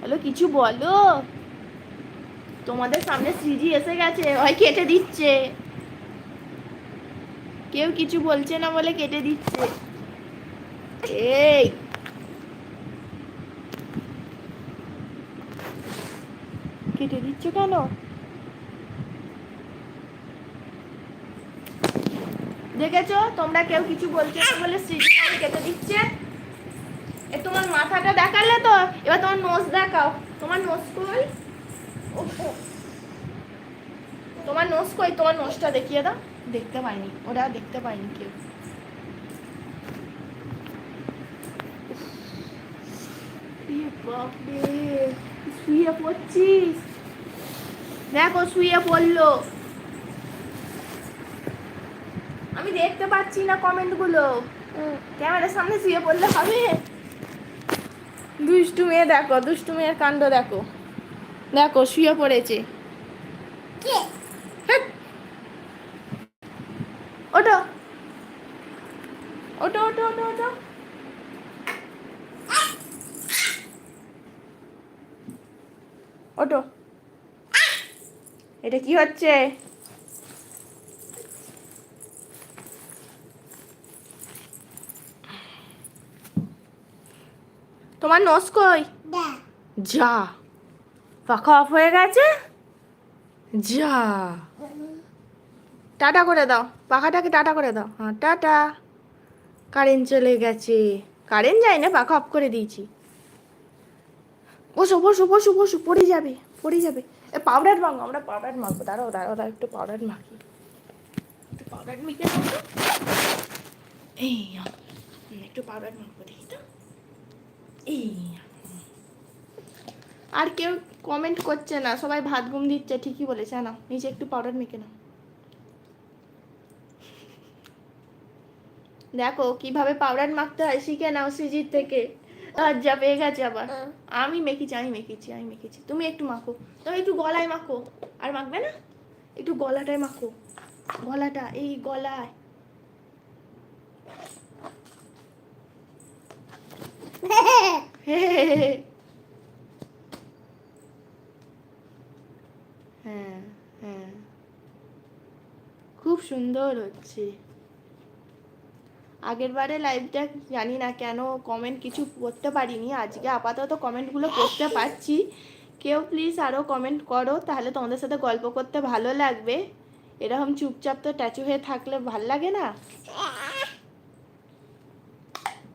Hello, কিছু বলো? তোমাদের সামনে সিজি এসে গেছে, ওই কেটে দিচ্ছে। কেউ কিছু বলছে না বলে কেটে দিচ্ছে। এই। কেটে দিচ্ছ কেন? দেখেছ? তোমরা কেউ কিছু বলছে না বলে সিজি কেটে দিচ্ছে? মাথাটা দেখালে তো এবার তোমার নোজ দেখাও। তোমার নোজ কই? তোমার নোজ কই? তোমার নোজটা দেখিয়ে দাও। দেখতে পাইনি। ওরা দেখতে পাইনি কেউ। এ শুয়ে পড়ছিস? দেখো শুয়ে পড়ল। আমি দেখতে পাচ্ছি না কমেন্টগুলো ক্যামেরার সামনে শুয়ে পড়লে হবে? দুষ্টু মেয়ে দেখো দুষ্টু মেয়ের কাণ্ড দেখো। দেখো শুয়ে পড়েছে। ওঠো। এটা কি হচ্ছে? তোমার নস কই? যা। পাখা অফ হয়ে গেছে? যা। টাটা করে দাও। পাখাটাকে টাটা করে দাও। হ্যাঁ টাটা। কারেন্ট চলে গেছে। কারেন্ট যায় না পাখা অফ করে দিয়েছি। বসো বসো বসো বসো পড়ে যাবে পড়ে যাবে। এ পাউডার মাখো আমরা পাউডার মাখবো। দাঁড়াও দাঁড়াও দাঁড়াও একটু পাউডার মাখি। একটু পাউডার মেখে। এই একটু পাউডার মাখবো। এই। আর কেউ কমেন্ট করছে না সবাই ভাত ঘুম দিচ্ছে ঠিকই বলেছে না নিচে একটু পাউডার মেখে নাও। দেখো কীভাবে পাউডার মাখতে হয় শিখে নাও সিজির থেকে। লজ্জা পেয়ে গেছে আবার। আমি মেখেছি আমি মেখেছি আমি মেখেছি। তুমি একটু মাখো। তুমি একটু গলায় মাখো। আর মাখবে না? একটু গলাটায় মাখো। গলাটা এই গলায়। হ্যাঁ হ্যাঁ খুব সুন্দর হচ্ছে। আগের বারে লাইভটা জানি না কেন কমেন্ট কিছু করতে পারিনি। আজকে আপাতত কমেন্টগুলো করতে পারছি। কেউ প্লিজ আরও কমেন্ট করো, তাহলে তোমাদের সাথে গল্প করতে ভালো লাগবে। এরকম চুপচাপ তো ট্যাচু হয়ে থাকলে ভালো লাগে না?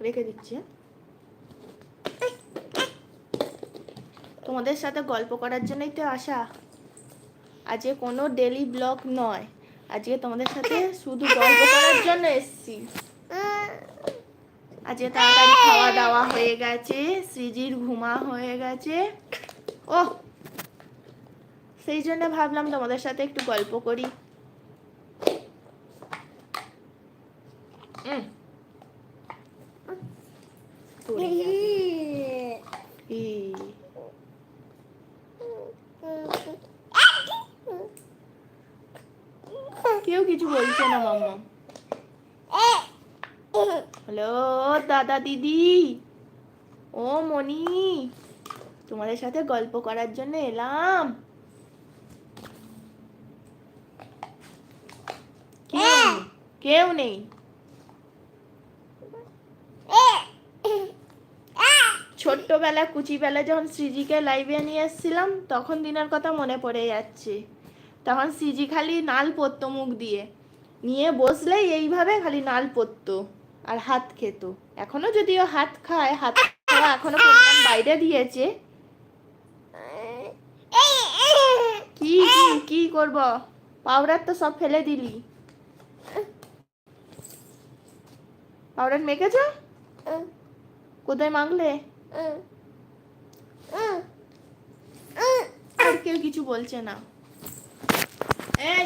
রেখে দিচ্ছি তোমাদের সাথে গল্প করার জন্যই তো আসা। আজকে কোনো ডেলি ব্লগ নয়। আজকে তোমাদের সাথে শুধু গল্প করার জন্য এসেছি। আজকে তাড়াতাড়ি খাওয়া দাওয়া হয়ে গেছে সৃজির ঘুমা হয়ে গেছে। ও সেই জন্য ভাবলাম তোমাদের সাথে একটু গল্প করি। উম। পড়ে যাবে। এই। কেউ কিছু বলছে না মাম্মা। হ্যালো দাদা দিদি। ও মনি তোমাদের সাথে গল্প করার জন্য এলাম। কেউ নেই, ছোট্টবেলা কুচিবেলা যখন সৃজিকে লাইভে নিয়ে এসেছিলাম তখন দিনের কথা মনে পড়ে যাচ্ছে। তখন সিজি খালি নাল পরতো মুখ দিয়ে। নিয়ে বসলেই এইভাবে খালি নাল পরতো আর হাত খেত। এখনও যদিও হাত খায়, হাত খাওয়া এখনও পরিমাণ বাইরে দিয়েছে। কি কি করব? পাউডার তো সব ফেলে দিলি। পাউডার মেখেছ? কোথায় আর কেউ কিছু বলছে না। এই,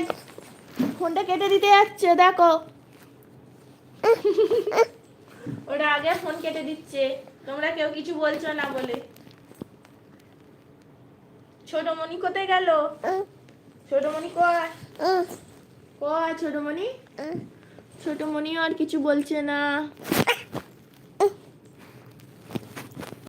ফোনটা কেটে দিতে যাচ্ছে, দেখো। ওরা আগে ফোন কেটে দিচ্ছে। তোমরা কেউ কিছু বলছো না বলে। ছোট মনি কোথায় গেল? ছোট মনি কয়? কয় ছোট মনি ছোট মনিও আর কিছু বলছে না।